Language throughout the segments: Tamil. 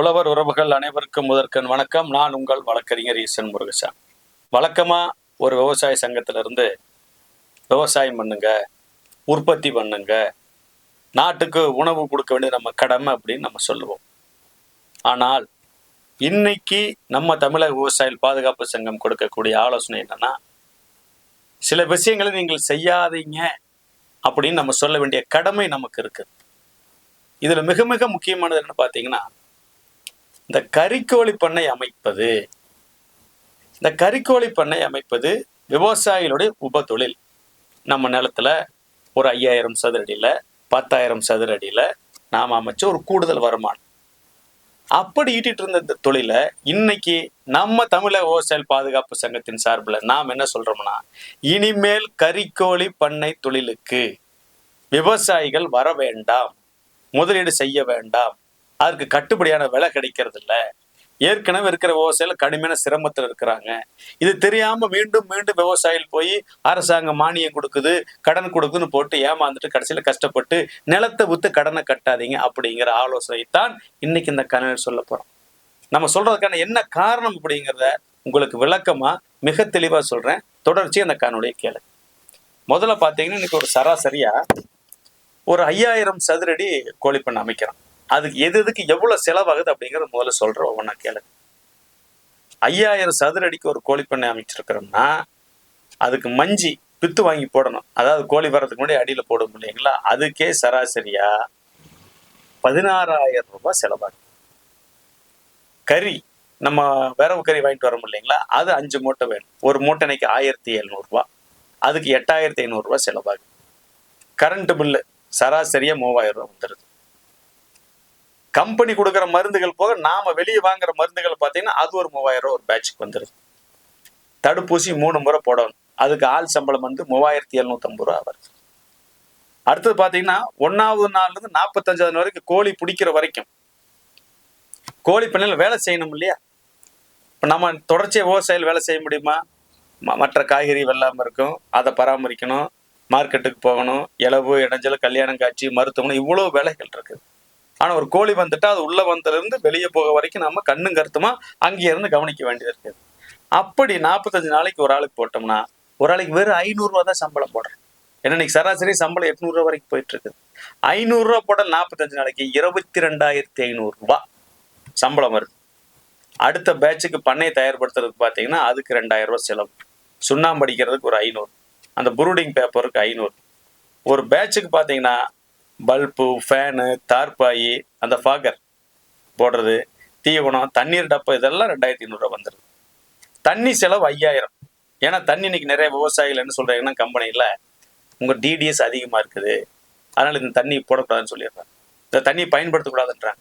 உழவர் உறவுகள் அனைவருக்கும் முதற்கண் வணக்கம். நான் உங்கள் வழக்கறிஞர் ஈசன் முருகசாமி. வழக்கமா ஒரு விவசாய சங்கத்திலிருந்து விவசாயம் பண்ணுங்க உற்பத்தி பண்ணுங்க நாட்டுக்கு உணவு கொடுக்க வேண்டிய நம்ம கடமை அப்படின்னு நம்ம சொல்லுவோம். ஆனால் இன்னைக்கு நம்ம தமிழக விவசாயிகள் பாதுகாப்பு சங்கம் கொடுக்கக்கூடிய ஆலோசனை என்னன்னா சில விஷயங்களை நீங்கள் செய்யாதீங்க அப்படின்னு நம்ம சொல்ல வேண்டிய கடமை நமக்கு இருக்கு. இதுல மிக மிக முக்கியமானது என்னன்னு பார்த்தீங்கன்னா இந்த கறிக்கோழி பண்ணை அமைப்பது. இந்த கறிக்கோழி பண்ணை அமைப்பது விவசாயிகளுடைய உபத்தொழில் நம்ம நிலத்துல ஒரு ஐயாயிரம் சதுரடியில் பத்தாயிரம் சதுரடியில் நாம் அமைச்ச ஒரு கூடுதல் வருமானம். அப்படி ஈட்டிட்டு இருந்த இந்த தொழிலை இன்னைக்கு நம்ம தமிழக விவசாய பாதுகாப்பு சங்கத்தின் சார்பில் நாம் என்ன சொல்றோம்னா இனிமேல் கறிக்கோழி பண்ணை தொழிலுக்கு விவசாயிகள் வர வேண்டாம். முதலீடு செய்ய வேண்டாம். அதற்கு கட்டுப்படியான விலை கிடைக்கிறது இல்லை. ஏற்கனவே இருக்கிற விவசாயிகள் கடுமையான சிரமத்தில் இருக்கிறாங்க. இது தெரியாம மீண்டும் மீண்டும் விவசாயிகள் போய் அரசாங்கம் மானியம் கொடுக்குது கடன் கொடுக்குதுன்னு போட்டு ஏமாந்துட்டு கடைசியில கஷ்டப்பட்டு நிலத்தை வித்து கடனை கட்டாதீங்க அப்படிங்கிற ஆலோசனைத்தான் இன்னைக்கு இந்த கணவர் சொல்ல போறோம் நம்ம சொல்றதுக்கான என்ன காரணம் அப்படிங்கிறத உங்களுக்கு விளக்கமா மிக தெளிவா சொல்றேன். தொடர்ச்சி அந்த காணொலியை கேளு முதல்ல பாத்தீங்கன்னா இன்னைக்கு ஒரு சராசரியா ஒரு ஐயாயிரம் சதுரடி கோழிப்பண்ணை அமைக்கிறான் அதுக்கு எது எதுக்கு எவ்வளவு செலவாகுது அப்படிங்கறத முதல்ல சொல்றோம் ஒவ்வொன்றா கேளுங்க. ஐயாயிரம் சதுர அடிக்கு ஒரு கோழி பண்ணை அமைச்சிருக்கிறோம்னா அதுக்கு மஞ்சி பித்து வாங்கி போடணும். அதாவது கோழி வர்றதுக்கு முன்னாடி அடியில போடும் இல்லைங்களா? அதுக்கே சராசரியா பதினாறாயிரம் ரூபாய் செலவாகும் கறி நம்ம விரவு கறி வாங்கிட்டு வரோம் இல்லைங்களா? அது அஞ்சு மூட்டை வேணும். ஒரு மூட்டைனைக்கு ஆயிரத்தி எழுநூறுபா அதுக்கு எட்டாயிரத்தி ஐநூறுரூவா செலவாகும் கரண்ட் பில்லு சராசரியா மூவாயிரம் ரூபா வந்துடுது கம்பெனி கொடுக்குற மருந்துகள் போக நாம வெளியே வாங்குற மருந்துகள் பார்த்தீங்கன்னா அது ஒரு மூவாயிரம் ரூபா ஒரு பேட்சுக்கு வந்துடுது தடுப்பூசி மூணு முறை போடணும். அதுக்கு ஆள் சம்பளம் வந்து மூவாயிரத்தி எழுநூத்தம்பது ரூபா வருது. அடுத்தது பார்த்தீங்கன்னா ஒன்னாவது நாள்லேருந்து நாற்பத்தஞ்சாவது வரைக்கும் கோழி பிடிக்கிற வரைக்கும். கோழி பண்ணையில் வேலை செய்யணும் இல்லையா? இப்போ நம்ம தொடர்ச்சியாக விவசாயிகள் வேலை செய்ய முடியுமா? ம- மற்ற காய்கறி வெள்ளாமல் இருக்கும். அதை பராமரிக்கணும். மார்க்கெட்டுக்கு போகணும். இளவு இடைஞ்சல் கல்யாணம் காட்சி மருத்துவமனை இவ்வளோ வேலைகள் இருக்குது ஆனால் ஒரு கோழி வந்துட்டா அது உள்ள வந்ததுலேருந்து வெளியே போக வரைக்கும் நம்ம கண்ணும் கருத்துமா அங்கே இருந்து கவனிக்க வேண்டியது இருக்குது அப்படி நாற்பத்தஞ்சு நாளைக்கு ஒரு ஆளுக்கு போட்டோம்னா ஒரு ஆளுக்கு வெறும் ஐநூறுரூவா தான் சம்பளம் போடுறேன். ஏன்னா இன்னைக்கு சராசரி சம்பளம் எட்நூறுரூவா வரைக்கும் போயிட்டு இருக்குது ஐநூறுரூவா போட நாற்பத்தஞ்சு நாளைக்கு இருபத்தி ரெண்டாயிரத்தி ஐநூறுரூவா சம்பளம் வருது. அடுத்த பேட்சுக்கு பண்ணையை தயார்படுத்துறதுக்கு பார்த்தீங்கன்னா அதுக்கு ரெண்டாயிரம் ரூபா செலவு. சுண்ணாம்பு அடிக்கிறதுக்கு ஒரு ஐநூறு. அந்த புரூடிங் பேப்பருக்கு ஐநூறு. ஒரு பேட்சுக்கு பார்த்தீங்கன்னா பல்பு ஃபேனு தார்பாயி அந்த ஃபாகர் போடுறது தீவனம் தண்ணீர் டப்பா இதெல்லாம் ரெண்டாயிரத்தி ஐநூறுரூவா வந்துடுது தண்ணி செலவு ஐயாயிரம். ஏன்னா தண்ணி இன்னைக்கு நிறைய விவசாயிகள் என்ன சொல்கிறாங்கன்னா கம்பெனியில் உங்கள் டிடிஎஸ் அதிகமாக இருக்குது. அதனால் இந்த தண்ணி போடக்கூடாதுன்னு சொல்லிடுறாங்க. இந்த தண்ணியை பயன்படுத்தக்கூடாதுன்றாங்க.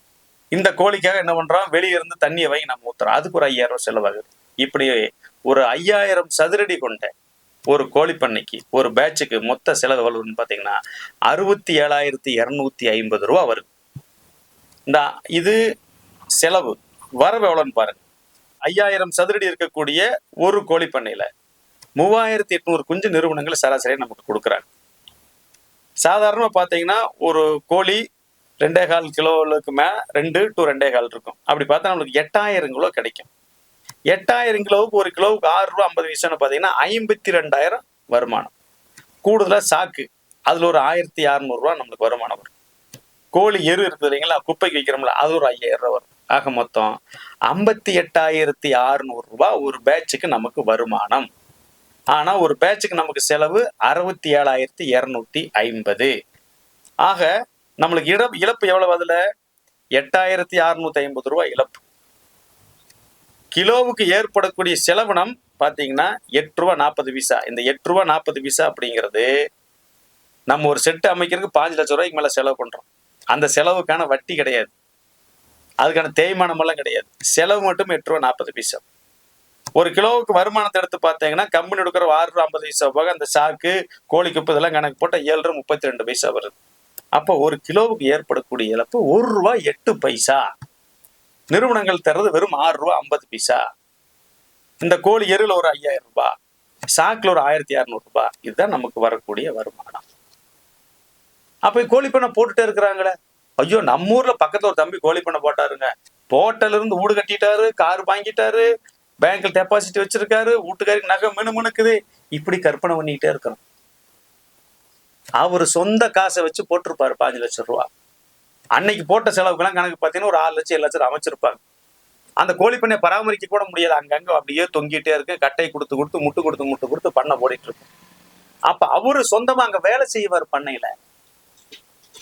இந்த கோழிக்காக என்ன பண்ணுறோம் வெளியிருந்து தண்ணியை வாங்கி நம்ம ஊற்றுறோம் அதுக்கு ஒரு ஐயாயிரம் செலவாகுது. இப்படி ஒரு ஐயாயிரம் சதுரடி கொண்ட ஒரு கோழி பண்ணைக்கு ஒரு பேட்சுக்கு மொத்த செலவு வருதுன்னு பார்த்தீங்கன்னா அறுபத்தி ஏழாயிரத்தி இரநூத்தி ஐம்பது ரூபா வருது. இந்த இது செலவு. வரவு எவ்வளோன்னு பாருங்க. ஐயாயிரம் சதுரடி இருக்கக்கூடிய ஒரு கோழி பண்ணையில மூவாயிரத்தி எட்நூறு குஞ்சு நிறுவனங்கள் சராசரியாக நமக்கு கொடுக்குறாங்க. சாதாரணமாக பார்த்தீங்கன்னா ஒரு கோழி ரெண்டே கால் கிலோவுக்கு மேலே ரெண்டு டு ரெண்டே கால் இருக்கும். அப்படி பார்த்தா நம்மளுக்கு எட்டாயிரம் கிலோ கிடைக்கும். எட்டாயிரம் கிலோவுக்கு ஒரு கிலோவுக்கு ஆறு ரூபா ஐம்பது பைசான்னு பார்த்தீங்கன்னா ஐம்பத்தி ரெண்டாயிரம் வருமானம். கூடுதலாக சாக்கு. அதில் ஒரு ஆயிரத்தி அறநூறுவா நம்மளுக்கு வருமானம் வரும். கோழி எரு இருக்குது இல்லைங்களா? குப்பைக்கு வைக்கிறோம்ல அது ஒரு ஐயாயிரம் ரூபா வரும். ஆக மொத்தம் ஐம்பத்தி எட்டாயிரத்தி அறுநூறு ஒரு பேட்சுக்கு நமக்கு வருமானம். ஆனால் ஒரு பேட்சுக்கு நமக்கு செலவு அறுபத்தி ஏழாயிரத்தி இரநூத்தி ஐம்பது. ஆக நம்மளுக்கு இழ இழப்பு எவ்வளவு அதில்? எட்டாயிரத்தி அறுநூத்தி ஐம்பது ரூபாய் இழப்பு. கிலோவுக்கு ஏற்படக்கூடிய செலவினம் பார்த்தீங்கன்னா எட்டு ரூபா நாற்பது பைசா இந்த எட்டு ரூபா நாற்பது பைசா அப்படிங்கிறது நம்ம ஒரு செட்டு அமைக்கிறதுக்கு பாஞ்சு லட்ச ரூபாய்க்கு மேலே செலவு பண்ணுறோம் அந்த செலவுக்கான வட்டி கிடையாது. அதுக்கான தேய்மானமெல்லாம் கிடையாது. செலவு மட்டும் எட்டு ரூபா நாற்பது பைசா ஒரு கிலோவுக்கு வருமானத்தை எடுத்து பார்த்தீங்கன்னா கம்பெனி எடுக்கிற ஆறு ரூபா ஐம்பது பைசா போக அந்த சாக்கு கோழி குப்பை இதெல்லாம் கணக்கு போட்டால் ஏழு ரூபா முப்பத்தி ரெண்டு பைசா வருது. அப்போ ஒரு கிலோவுக்கு ஏற்படக்கூடிய இழப்பு ஒரு ரூபா எட்டு பைசா. நிறுவனங்கள் தர்றது வெறும் ஆறு ரூபா ஐம்பது பைசா. இந்த கோழி எருவில் ஒரு ஐயாயிரம் ரூபாய் சாக்கில் ஒரு ஆயிரத்தி இரநூறு ரூபாய் இதுதான் நமக்கு வரக்கூடிய வருமானம். அப்ப கோழி பண்ணை போட்டுட்டே இருக்கிறாங்களே. ஐயோ நம்ம ஊர்ல பக்கத்துல ஒரு தம்பி கோழி பண்ணை போட்டாருங்க. போட்டல இருந்து வீடு கட்டிட்டாரு கார் வாங்கிட்டாரு பேங்க்ல டெபாசிட் வச்சிருக்காரு வீட்டுக்காருக்கு நகை மினு மினுக்குது. இப்படி கற்பனை பண்ணிக்கிட்டே இருக்கிறோம். அவர் சொந்த காசை வச்சு போட்டிருப்பாரு பாஞ்சு லட்சம் ரூபா. அன்னைக்கு போட்ட செலவுக்கெல்லாம் கணக்கு பார்த்தீங்கன்னா ஒரு ஆறு லட்சம் ஏழு லட்சம் அமைச்சிருப்பாங்க. அந்த கோழி பண்ணை பராமரிக்க கூட முடியாது அங்கங்க அப்படியே தொங்கிட்டே இருக்கு. கட்டை கொடுத்து கொடுத்து முட்டு கொடுத்து முட்டு கொடுத்து பண்ணை போடிட்டு இருக்கு. அப்ப அவரு சொந்தமா அங்க வேலை செய்வார் பண்ணையில.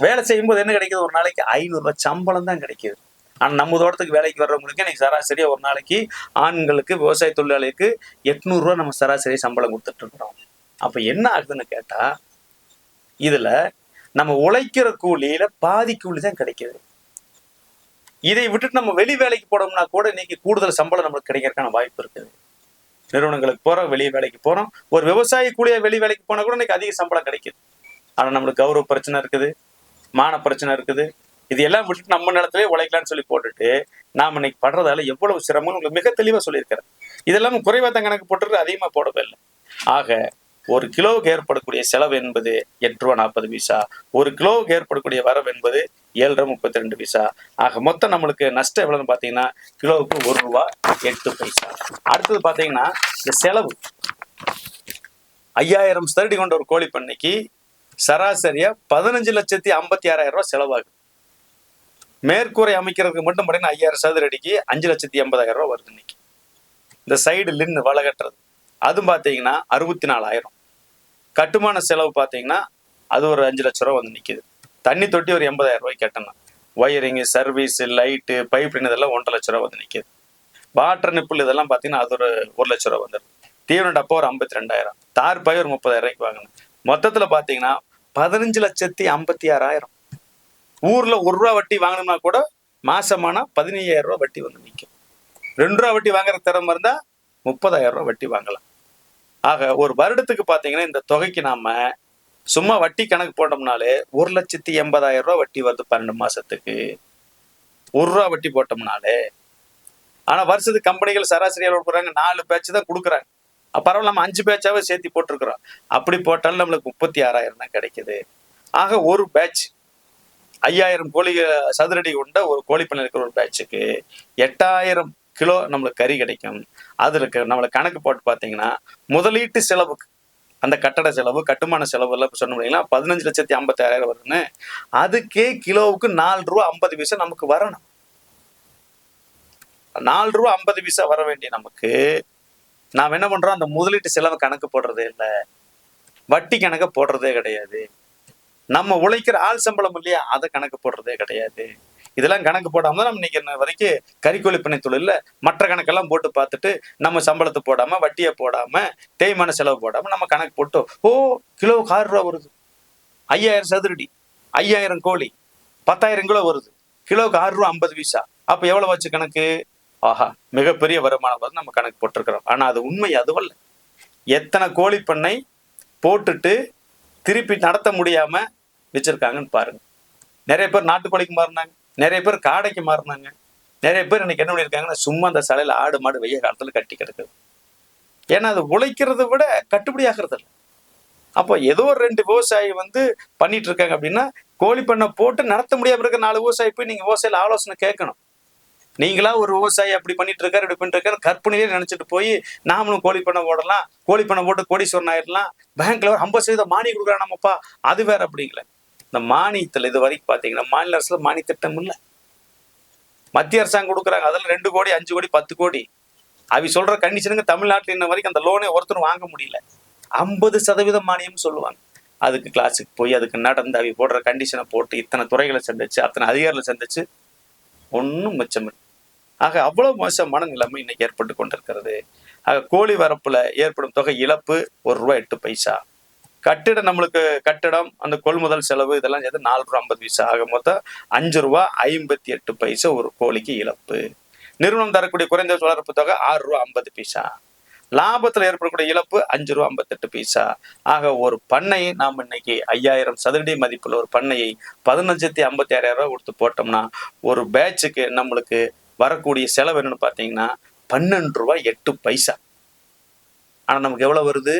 வேலை செய்யும்போது என்ன கிடைக்குது? ஒரு நாளைக்கு ஐநூறு ரூபாய் சம்பளம் தான் கிடைக்குது. ஆனா நம்ம தோட்டத்துக்கு வேலைக்கு வர்றவங்களுக்கு இன்னைக்கு சராசரியா ஒரு நாளைக்கு ஆண்களுக்கு விவசாய தொழிலாளிக்கு எட்நூறு ரூபாய் நம்ம சராசரி சம்பளம் கொடுத்துட்டு இருக்கிறோம். அப்ப என்ன ஆகுதுன்னு கேட்டா இதுல நம்ம உழைக்கிற கூலியில பாதி கூலி தான் கிடைக்குது. இதை விட்டுட்டு நம்ம வெளி வேலைக்கு போனோம்னா கூட இன்னைக்கு கூடுதல் சம்பளம் நம்மளுக்கு கிடைக்கிறதுக்கான வாய்ப்பு இருக்குது. நிறுவனங்களுக்கு போறோம் வெளி வேலைக்கு போறோம். ஒரு விவசாய கூலியா வெளி வேலைக்கு போனா கூட இன்னைக்கு அதிக சம்பளம் கிடைக்குது. ஆனா நம்மளுக்கு கௌரவ பிரச்சனை இருக்குது மான பிரச்சனை இருக்குது. இது எல்லாம் விட்டுட்டு நம்ம நிலத்திலே உழைக்கலாம்னு சொல்லி போட்டுட்டு நாம இன்னைக்கு படுறதால எவ்வளவு சிரமம்னு உங்களுக்கு மிக தெளிவா சொல்லியிருக்கிறேன் இதெல்லாம் குறைவா தான் கணக்கு போட்டுருக்கு அதிகமா போடவே இல்லை. ஆக ஒரு கிலோவுக்கு ஏற்படக்கூடிய செலவு என்பது எட்டு ரூபா நாற்பது பைசா. ஒரு கிலோவுக்கு ஏற்படக்கூடிய வரவு என்பது ஏழு ரூபா முப்பத்தி ரெண்டு பைசா. ஆக மொத்தம் நம்மளுக்கு நஷ்டம் எவ்வளவுன்னு பார்த்தீங்கன்னா கிலோவுக்கு ஒரு ரூபா எட்டு பைசா. அடுத்தது பார்த்தீங்கன்னா இந்த செலவு. ஐயாயிரம் சதுரடி கொண்ட ஒரு கோழி பண்ணைக்கு சராசரியா பதினஞ்சு லட்சத்தி ஐம்பத்தி ஆறாயிரம் ரூபாய் செலவாகுது. மேற்கூரை அமைக்கிறதுக்கு மட்டும் பார்த்தீங்கன்னா ஐயாயிரம் சதுர அடிக்கு அஞ்சு லட்சத்தி எண்பதாயிரம் ரூபாய் வருது இன்னைக்கு. இந்த சைடு லின்னு வலை கட்டுறது. அதுவும் பார்த்தீங்கன்னா அறுபத்தி நாலாயிரம் கட்டுமான செலவு பார்த்தீங்கன்னா அது ஒரு அஞ்சு லட்ச ரூபா வந்து நிற்கிது தண்ணி தொட்டி ஒரு எண்பதாயிரம் ரூபாய் கட்டணும். ஒயரிங்கு சர்வீஸ் லைட்டு பைப்லைன் இதெல்லாம் ஒன்றரை லட்ச ரூபா வந்து நிற்கிது வாட்டர் நிப்புள் இதெல்லாம் பார்த்தீங்கன்னா அது ஒரு ஒரு லட்ச ரூபா வந்துடும் தீவன டப்பா ஒரு ஐம்பத்தி ரெண்டாயிரம் தார் பாய் ஒரு முப்பதாயிரம் ரூபாய்க்கு வாங்கணும். மொத்தத்தில் பார்த்தீங்கன்னா பதினஞ்சு லட்சத்தி ஐம்பத்தி ஆறாயிரம். ஊரில் ஒரு ரூபா வட்டி வாங்கினோம்னா கூட மாசமானா பதினையாயிரம் ரூபா வட்டி வந்து நிற்கும் ரெண்டு ரூபா வட்டி வாங்குற திறமை இருந்தால் முப்பதாயிரம் ரூபா வட்டி வாங்கலாம். ஆக ஒரு வருடத்துக்கு பார்த்தீங்கன்னா இந்த தொகைக்கு நாம சும்மா வட்டி கணக்கு போட்டோம்னாலே ஒரு லட்சத்தி எண்பதாயிரம் ரூபா வட்டி வருது பன்னெண்டு மாசத்துக்கு. ஒரு ரூபா வட்டி போட்டோம்னாலே ஆனா வருஷத்துக்கு கம்பெனிகள் சராசரியாக கொடுக்குறாங்க நாலு பேட்ச் தான் கொடுக்குறாங்க. அப்ப பரவாயில்ல நம்ம அஞ்சு பேட்சாவே சேர்த்து போட்டிருக்கிறோம். அப்படி போட்டாலும் நம்மளுக்கு முப்பத்தி ஆறாயிரம் தான் கிடைக்குது. ஆக ஒரு பேட்ச் ஐயாயிரம் கோழி சதுரடி கொண்ட ஒரு கோழி பண்ண இருக்கிற ஒரு பேட்சுக்கு எட்டாயிரம் கிலோ நம்மளுக்கு கறி கிடைக்கும். அதுக்கு நம்மளுக்கு கணக்கு போட்டு பார்த்தீங்கன்னா முதலீட்டு செலவுக்கு அந்த கட்டட செலவு கட்டுமான செலவு எல்லாம் சொன்ன முடியுங்களா? பதினஞ்சு லட்சத்தி ஐம்பத்தாயிரம் வருதுன்னு. அதுக்கே கிலோவுக்கு நாலு ரூபா ஐம்பது பைசா நமக்கு வரணும். நாலு ரூபா ஐம்பது பைசா வர வேண்டிய நமக்கு நாம் என்ன பண்றோம்? அந்த முதலீட்டு செலவு கணக்கு போடுறதே இல்லை. வட்டி கணக்கு போடுறதே கிடையாது. நம்ம உழைக்கிற ஆள் சம்பளம் இல்லையா? அதை கணக்கு போடுறதே கிடையாது. இதெல்லாம் கணக்கு போடாம தான் நம்ம இன்னைக்கு என்ன வரைக்கும் கறிக்கோழி பண்ணை தொழில்ல மற்ற கணக்கெல்லாம் போட்டு பார்த்துட்டு நம்ம சம்பளத்தை போடாமல் வட்டியை போடாமல் தேய்மான செலவு போடாமல் நம்ம கணக்கு போட்டு ஓ கிலோவுக்கு ஆறு ரூபா வருது. ஐயாயிரம் சதுரடி ஐயாயிரம் கோழி பத்தாயிரம் கிலோ வருது. கிலோவுக்கு ஆறு ரூபா ஐம்பது பைசா. அப்போ எவ்வளோ வச்சு கணக்கு? ஆஹா மிகப்பெரிய வருமானம் வந்து நம்ம கணக்கு போட்டிருக்கிறோம். ஆனால் அது உண்மை அதுவல்ல எத்தனை கோழி பண்ணை போட்டுட்டு திருப்பி நடத்த முடியாமல் வச்சுருக்காங்கன்னு பாருங்கள் நிறைய பேர் நாட்டுக்கோழிக்கு மாறினாங்க. நிறைய பேர் காடைக்கு மாறினாங்க. நிறைய பேர் இன்னைக்கு என்ன பண்ணியிருக்காங்கன்னா சும்மா அந்த சாலையில ஆடு மாடு வெய்ய காலத்தில் கட்டி கிடக்குது. ஏன்னா அது உழைக்கிறத விட கட்டுப்படி ஆகிறது இல்லை. அப்போ ஏதோ ஒரு ரெண்டு விவசாயி வந்து பண்ணிட்டு இருக்காங்க அப்படின்னா கோழி பண்ணை போட்டு நடத்த முடியாமல் இருக்க நாலு விவசாயி போய் நீங்கள் விவசாயில ஆலோசனை கேட்கணும். நீங்களா ஒரு விவசாயி அப்படி பண்ணிட்டு இருக்காரு இப்படி பண்ணிட்டு இருக்காரு கற்பனையிலே நினைச்சிட்டு போய் நாமளும் கோழி பண்ணை போடலாம் கோழி பண்ணை போட்டு கோடீஸ்வரன் ஆயிடலாம் பேங்க்ல ஒரு ஐம்பது சதவீதம் மானியம் கொடுக்குறான் நம்மப்பா அது வேற அப்படிங்களே இந்த மானியத்தில் இது வரைக்கும் பார்த்தீங்கன்னா மாநில அரசில் மானிய திட்டம் இல்லை. மத்திய அரசாங்கம் கொடுக்குறாங்க. அதில் ரெண்டு கோடி அஞ்சு கோடி பத்து கோடி. அவி சொல்கிற கண்டிஷனுங்க தமிழ்நாட்டில் இன்ன வரைக்கும் அந்த லோனை ஒருத்தரும் வாங்க முடியல. ஐம்பது சதவீதம் மானியம் சொல்லுவாங்க. அதுக்கு கிளாஸுக்கு போய் அதுக்கு நடந்து அவி போடுற கண்டிஷனை போட்டு இத்தனை துறைகளை சந்திச்சு அத்தனை அதிகாரிகளை சந்திச்சு ஒன்றும் மிச்சமில்லை ஆக அவ்வளோ மோசமான நிலைமை இன்னைக்கு ஏற்பட்டு கொண்டிருக்கிறது. ஆக கோழி வரப்பில் ஏற்படும் தொகை இழப்பு ஒரு ரூபா எட்டு பைசா. கட்டிடம் நம்மளுக்கு கட்டிடம் அந்த கொள்முதல் செலவு இதெல்லாம் சேர்த்து நாலு ரூபா ஐம்பது பைசா ஆக மொத்தம் அஞ்சு ரூபா ஐம்பத்தி எட்டு பைசா ஒரு கோழிக்கு இழப்பு. நிறுவனம் தரக்கூடிய குறைந்த வளர்ப்பு தொகை ஆறு ரூபா ஐம்பது பைசா. லாபத்தில் ஏற்படக்கூடிய இழப்பு அஞ்சு ரூபா ஐம்பத்தெட்டு பைசா. ஆக ஒரு பண்ணையை நாம் இன்னைக்கு ஐயாயிரம் சதுரடி மதிப்புள்ள ஒரு பண்ணையை பதினஞ்சத்தி ஐம்பத்தி ஆறாயிரம் ரூபா கொடுத்து போட்டோம்னா ஒரு பேட்சுக்கு நம்மளுக்கு வரக்கூடிய செலவு என்னன்னு பார்த்தீங்கன்னா பன்னெண்டு ரூபாய் எட்டு பைசா. ஆனால் நமக்கு எவ்வளோ வருது?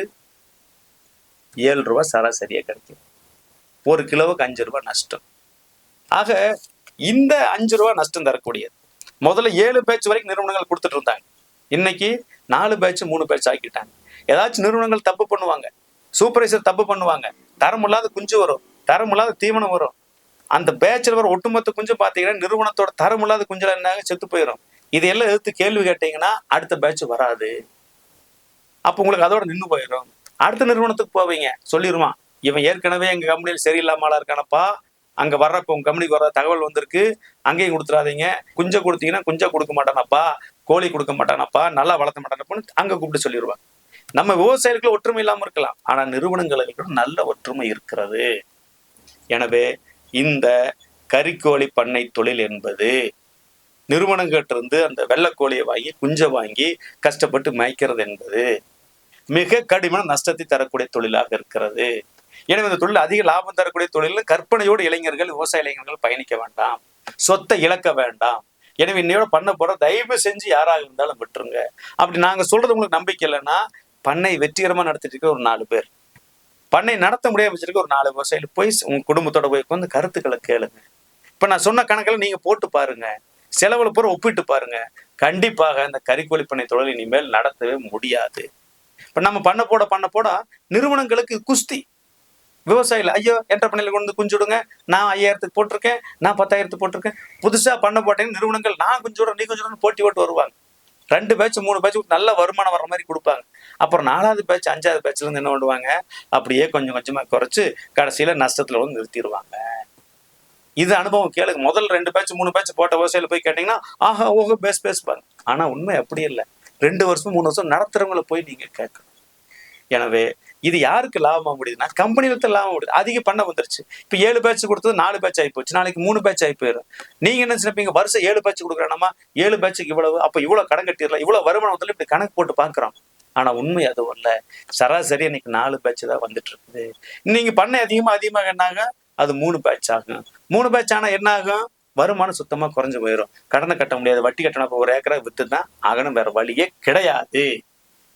ஏழு ரூபா சராசரியாக கிடைக்கும். ஒரு கிலோவுக்கு அஞ்சு ரூபாய் நஷ்டம். ஆக இந்த அஞ்சு ரூபா நஷ்டம் தரக்கூடியது. முதல்ல ஏழு பேட்ச் வரைக்கும் நிறுவனங்கள் கொடுத்துட்டு இருந்தாங்க. இன்னைக்கு நாலு பேட்ச் மூணு பேட்ச் ஆக்கிட்டாங்க. ஏதாச்சும் நிறுவனங்கள் தப்பு பண்ணுவாங்க. சூப்பர்வைசர் தப்பு பண்ணுவாங்க. தரமில்லாத குஞ்சு வரும். தரமில்லாத தீவனம் வரும். அந்த பேட்சில் வர ஒட்டுமொத்த குஞ்சு பார்த்தீங்கன்னா நிறுவனத்தோட தரமில்லாத குஞ்சுல என்ன செத்து போயிடும் இதையெல்லாம் எதிர்த்து கேள்வி கேட்டீங்கன்னா அடுத்த பேட்ச் வராது. அப்போ உங்களுக்கு அதோட நின்று போயிடும் அடுத்த நிறுவனத்துக்கு போவீங்க. சொல்லிடுவான் இவன் ஏற்கனவே எங்க கம்பெனியில் சரியில்லாமலா இருக்கானப்பா. அங்க வர்றப்போ உங்கள் கம்பெனிக்கு வர தகவல் வந்திருக்கு. அங்கேயும் கொடுத்துறாதீங்க. குஞ்சை கொடுத்தீங்கன்னா குஞ்சை கொடுக்க மாட்டானப்பா. கோழி கொடுக்க மாட்டானப்பா. நல்லா வளர்த்த மாட்டானப்பான்னு அங்க கூப்பிட்டு சொல்லிடுவாங்க நம்ம விவசாயிகளுக்கு ஒற்றுமை இல்லாம இருக்கலாம். ஆனா நிறுவனங்களுக்கு நல்ல ஒற்றுமை இருக்கிறது. எனவே இந்த கறிக்கோழி பண்ணை தொழில் என்பது நிறுவனங்கிட்ட இருந்து அந்த வெள்ளக்கோழியை வாங்கி குஞ்சை வாங்கி கஷ்டப்பட்டு மேய்க்கிறது என்பது மிக கடுமையான நஷ்டத்தை தரக்கூடிய தொழிலாக இருக்கிறது. எனவே இந்த தொழில் அதிக லாபம் தரக்கூடிய தொழில் கற்பனையோடு இளைஞர்கள் விவசாய இளைஞர்கள் பயணிக்க வேண்டாம். சொத்தை இழக்க வேண்டாம். எனவே இன்னையோட பண்ண போற தயவு செஞ்சு யாராக இருந்தாலும் விட்டுருங்க. அப்படி நாங்க சொல்றது உங்களுக்கு நம்பிக்கை இல்லைன்னா பண்ணை வெற்றிகரமா நடத்திட்டு இருக்க ஒரு நாலு பேர். பண்ணை நடத்த முடியாம வச்சிருக்க ஒரு நாலு விவசாயிகள் போய் உங்க குடும்பத்தோட போய் உட்காந்து கருத்துக்களை கேளுங்க. இப்ப நான் சொன்ன கணக்கில் நீங்க போட்டு பாருங்க. செலவுல பூரா ஒப்பிட்டு பாருங்க. கண்டிப்பாக இந்த கறிக்கோழி பண்ணை தொழில் இனிமேல் நடத்தவே முடியாது. இப்ப நம்ம பண்ண போட பண்ண போட நிறுவனங்களுக்கு குஸ்தி. விவசாயிகள் ஐயோ என்டர்பிரனில் கொண்டு வந்து குஞ்சு விடுங்க நான் ஐயாயிரத்துக்கு போட்டிருக்கேன். நான் பத்தாயிரத்துக்கு போட்டிருக்கேன். புதுசா பண்ண போட்டேன்னு நிறுவனங்கள் நான் குஞ்சு விடுறேன் நீ குஞ்சு விடுறேன்னு போட்டி போட்டு வருவாங்க. ரெண்டு பேட்ச் மூணு பேட்ச் நல்ல வருமானம் வர மாதிரி கொடுப்பாங்க. அப்புறம் நாலாவது பேட்ச் அஞ்சாவது பேட்ச்ல இருந்து என்ன பண்ணுவாங்க? அப்படியே கொஞ்சம் கொஞ்சமா குறைச்சு கடைசியில நஷ்டத்துல வந்து நிறுத்திடுவாங்க. இது அனுபவம் கேளுங்க. முதல் ரெண்டு பேட்ச் மூணு பேட்ச் போட்ட விவசாயில போய் கேட்டீங்கன்னா ஆஹா ஓஹோ பேஸ் பேசுவாங்க ஆனா உண்மை அப்படி இல்லை. ரெண்டு வருஷம் மூணு வருஷம் நடத்துறவங்கள போய் நீங்க கேட்கணும். எனவே இது யாருக்கு லாபமா முடியுதுன்னா கம்பெனிகளுக்கு லாபம் முடியுது. அதிக பண்ண வந்துருச்சு. இப்போ ஏழு பேட்ச் கொடுத்தது நாலு பேட்ச் ஆகி போச்சு. நாளைக்கு மூணு பேட்ச் ஆகி போயிடும். நீங்க என்ன நினைப்பீங்க? வருஷம் ஏழு பேட்ச் கொடுக்குறானமா? ஏழு பேட்சுக்கு இவ்வளவு? அப்போ இவ்வளவு கடன் கட்டிடலாம். இவ்வளவு வருமானம் வந்து இப்படி கணக்கு போட்டு பாக்குறோம் ஆனா உண்மை அது இல்ல. சராசரி இன்னைக்கு நாலு பேட்ச் தான் வந்துட்டு இருக்குது. நீங்க பண்ண அதிகமா அதிகமாக என்னாங்க அது மூணு பேட்ச் ஆகும். மூணு பேட்ச் ஆனா என்ன ஆகும் வருமானம் சுத்தமா குறைஞ்சு போயிடும் கடனை கட்ட முடியாது வட்டி கட்டணும் அப்ப ஒரு ஏக்கரா விற்று தான் ஆகணும் வேற வழியே கிடையாது.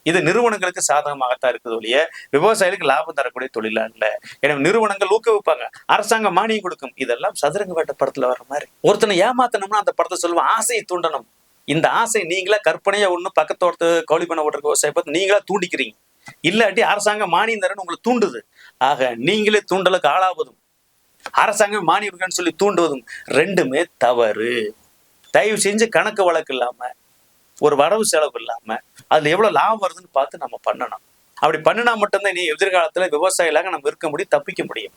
இது நிறுவனங்களுக்கு சாதகமாகத்தான் இருக்குது ஒழிய விவசாயிகளுக்கு லாபம் தரக்கூடிய தொழிலா இல்ல. எனவே நிறுவனங்கள் ஊக்குவிப்பாங்க. அரசாங்கம் மானியம் கொடுக்கும். இதெல்லாம் சதுரங்க வேட்ட படத்துல வர்ற மாதிரி. ஒருத்தனை ஏமாத்தணும்னா அந்த படத்தை சொல்லுவான் ஆசையை தூண்டணும். இந்த ஆசை நீங்களா கற்பனையா ஒண்ணு பக்கத்தோட்டத்து கவுளி பண்ண ஓட்டுற விவசாய பார்த்து நீங்களா தூண்டிக்கிறீங்க. இல்லாட்டி அரசாங்கம் மானியம் தரன்னு உங்களை தூண்டுது. ஆக நீங்களே தூண்டலுக்கு ஆளாவதும். அரசாங்கம் மானியம் சொல்லி தூண்டுவதும் ரெண்டுமே தவறு. தயவு செஞ்சு கணக்கு வழக்கு இல்லாம ஒரு வரவு செலவு இல்லாம அதுல எவ்வளவு லாபம் வருதுன்னு பார்த்து நம்ம பண்ணணும். அப்படி பண்ணினா மட்டும்தான் நீ எதிர்காலத்துல விவசாயிகளாக நம்ம இருக்க முடியும் தப்பிக்க முடியும்.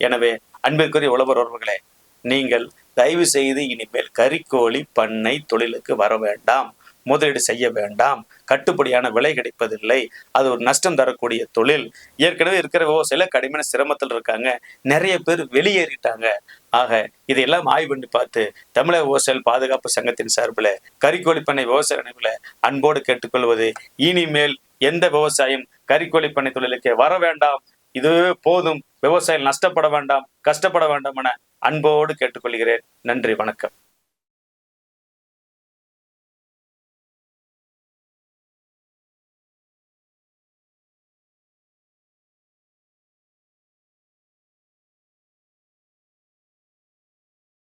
எனவே அன்பிற்குரிய உழவர் உறவுகளே நீங்கள் தயவு செய்து இனிமேல் கறிக்கோழி பண்ணை தொழிலுக்கு வர வேண்டாம். முதலீடு செய்ய வேண்டாம். கட்டுப்படியான விலை கிடைப்பதில்லை. அது ஒரு நஷ்டம் தரக்கூடிய தொழில். ஏற்கனவே இருக்கிற விவசாயில கடுமையான சிரமத்தில் இருக்காங்க. நிறைய பேர் வெளியேறிட்டாங்க. ஆக இதையெல்லாம் ஆய்வு பண்ணி பார்த்து தமிழக விவசாயிகள் பாதுகாப்பு சங்கத்தின் சார்பில் கறிக்கோழி பண்ணை விவசாய நினைவில் அன்போடு கேட்டுக்கொள்வது இனிமேல் எந்த விவசாயம் கறிக்கோழி பண்ணை தொழிலுக்கு வர வேண்டாம். இது போதும். விவசாயிகள் நஷ்டப்பட வேண்டாம் கஷ்டப்பட வேண்டாம் என அன்போடு கேட்டுக்கொள்கிறேன். நன்றி வணக்கம்.